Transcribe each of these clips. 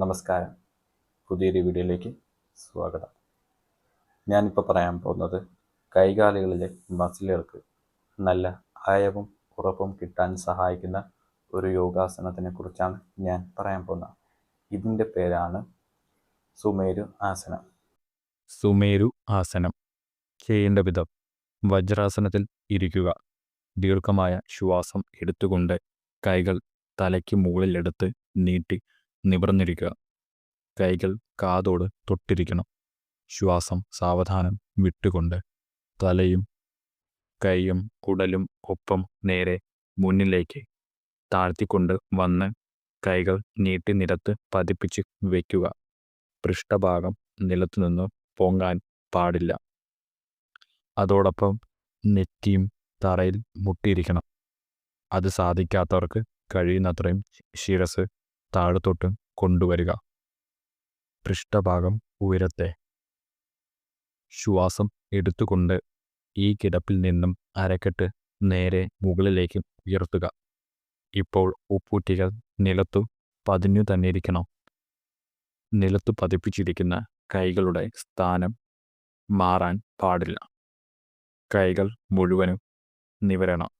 നമസ്കാരം. പുതിയൊരു വീഡിയോയിലേക്ക് സ്വാഗതം. ഞാനിപ്പോൾ പറയാൻ പോകുന്നത് കൈകാലുകളിലെ മസിലുകൾക്ക് നല്ല അയവും ഉറപ്പും കിട്ടാൻ സഹായിക്കുന്ന ഒരു യോഗാസനത്തിനെ കുറിച്ചാണ് ഞാൻ പറയാൻ പോകുന്നത്. ഇതിന്റെ പേരാണ് സുമേരു ആസനം. സുമേരു ആസനം. ചെയ്യേണ്ട വിധം വജ്രാസനത്തിൽ ഇരിക്കുക. ദീർഘമായ ശ്വാസം എടുത്തുകൊണ്ട് കൈകൾ തലയ്ക്ക് മുകളിലെടുത്ത് നീട്ടി നിവർന്നിരിക്കുക. കൈകൾ കാതോട് തൊട്ടിരിക്കണം. ശ്വാസം സാവധാനം വിട്ടുകൊണ്ട് തലയും കൈയും ഉടലും ഒപ്പം നേരെ മുന്നിലേക്ക് താഴ്ത്തിക്കൊണ്ട് വന്ന് കൈകൾ നീട്ടി നിരത്ത് പതിപ്പിച്ച് വയ്ക്കുക പൃഷ്ഠഭാഗം നിലത്തുനിന്ന് പൊങ്ങാൻ പാടില്ല. അതോടൊപ്പം നെറ്റിയും തറയിൽ മുട്ടിയിരിക്കണം. അത് സാധിക്കാത്തവർക്ക് കഴിയുന്നത്രയും ശിരസ് താഴത്തോട്ട് കൊണ്ടുവരിക. പൃഷ്ഠഭാഗം ഉയരത്തെ ശ്വാസം എടുത്തുകൊണ്ട് ഈ കിടപ്പിൽ നിന്നും അരക്കെട്ട് നേരെ മുകളിലേക്ക് ഉയർത്തുക. ഇപ്പോൾ ഉപ്പൂറ്റികൾ നിലത്തു പതിഞ്ഞു തന്നെ ഇരിക്കണം നിലത്തു പതിപ്പിച്ചിരിക്കുന്ന കൈകളുടെ സ്ഥാനം മാറാൻ പാടില്ല. കൈകൾ മുഴുവനും നിവരണം.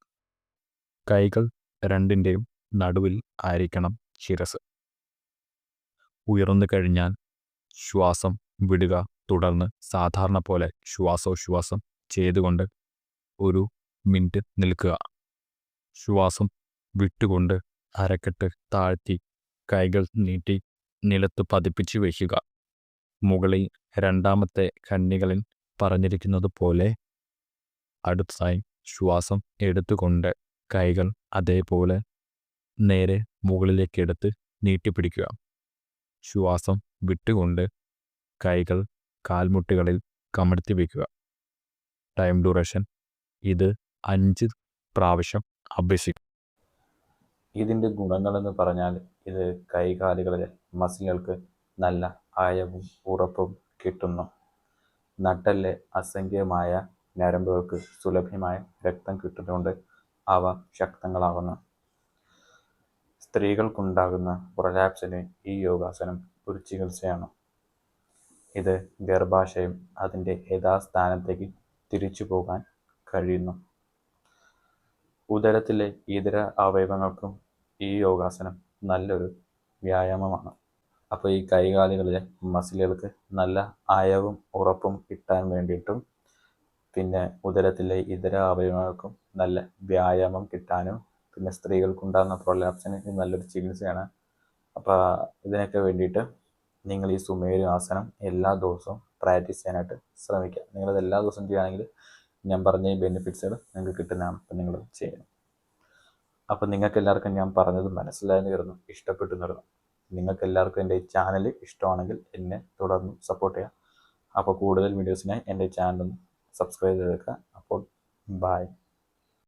കൈകൾ രണ്ടിന്റെയും നടുവിൽ ആയിരിക്കണം. ശിരസ് ഉയർന്നു കഴിഞ്ഞാൽ ശ്വാസം വിടുക തുടർന്ന് സാധാരണ പോലെ ശ്വാസോശ്വാസം ചെയ്തുകൊണ്ട് ഒരു മിനിറ്റ് നിൽക്കുക. ശ്വാസം വിട്ടുകൊണ്ട് അരക്കെട്ട് താഴ്ത്തി കൈകൾ നീട്ടി നിലത്ത് പതിപ്പിച്ച് വയ്ക്കുക. മുകളിൽ രണ്ടാമത്തെ കണ്ണികളിൽ പറഞ്ഞിരിക്കുന്നത് പോലെ അടുത്തായി ശ്വാസം എടുത്തുകൊണ്ട് കൈകൾ അതേപോലെ നേരെ മുകളിലേക്ക് എടുത്ത് നീട്ടിപ്പിടിക്കുക. ശ്വാസം വിട്ടുകൊണ്ട് കൈകൾ കാൽമുട്ടുകളിൽ കമഴ്ത്തി വയ്ക്കുക. ടൈം ഡ്യൂറേഷൻ ഇത് അഞ്ച് പ്രാവശ്യം അഭ്യസിക്കും. ഇതിന്റെ ഗുണങ്ങളെന്ന് പറഞ്ഞാൽ ഇത് കൈകാലുകളിലെ മസിലുകൾക്ക് നല്ല ആയവും ഉറപ്പും കിട്ടുന്നു. നട്ടലിലെ അസംഖ്യമായ ഞരമ്പുകൾക്ക് സുലഭമായ രക്തം കിട്ടുന്നതുകൊണ്ട് അവ ശക്തങ്ങളാകുന്നു. സ്ത്രീകൾക്കുണ്ടാകുന്ന പ്രൊലാപ്സിന് ഈ യോഗാസനം ഒരു ചികിത്സയാണ്. ഇത് ഗർഭാശയം അതിന്റെ യഥാസ്ഥാനത്തേക്ക് തിരിച്ചു പോകാൻ കഴിയുന്നു. ഉദരത്തിലെ ഇതര അവയവങ്ങൾക്കും ഈ യോഗാസനം നല്ലൊരു വ്യായാമമാണ്. അപ്പോൾ ഈ കൈകാലുകളിലെ മസിലുകൾക്ക് നല്ല അയവും ഉറപ്പും കിട്ടാൻ വേണ്ടിയിട്ടും പിന്നെ ഉദരത്തിലെ ഇതര അവയവങ്ങൾക്കും നല്ല വ്യായാമം കിട്ടാനും പിന്നെ സ്ത്രീകൾക്കുണ്ടാകുന്ന പ്രൊലാപ്സിന് ഇത് നല്ലൊരു ചികിത്സയാണ്. അപ്പോൾ ഇതിനൊക്കെ വേണ്ടിയിട്ട് നിങ്ങൾ ഈ സുമേരു ആസനം എല്ലാ ദിവസവും പ്രാക്ടീസ് ചെയ്യാനായിട്ട് ശ്രമിക്കുക. നിങ്ങളത് എല്ലാ ദിവസവും ചെയ്യുകയാണെങ്കിൽ ഞാൻ പറഞ്ഞ ഈ ബെനിഫിറ്റ്സുകൾ നിങ്ങൾക്ക് കിട്ടുന്നതാണ് അപ്പം നിങ്ങൾ ചെയ്യണം. അപ്പം നിങ്ങൾക്ക് എല്ലാവർക്കും ഞാൻ പറഞ്ഞത് മനസ്സിലായെന്ന് കരുതുന്നു ഇഷ്ടപ്പെട്ടു എന്ന് നിങ്ങൾക്ക് എല്ലാവർക്കും എന്റെ ഈ ചാനൽ ഇഷ്ടമാണെങ്കിൽ എന്നെ തുടർന്ന് സപ്പോർട്ട് ചെയ്യുക. അപ്പോൾ കൂടുതൽ വീഡിയോസിനായി എന്റെ ചാനൽ സബ്സ്ക്രൈബ് ചെയ്തേക്കുക അപ്പോൾ ബായ്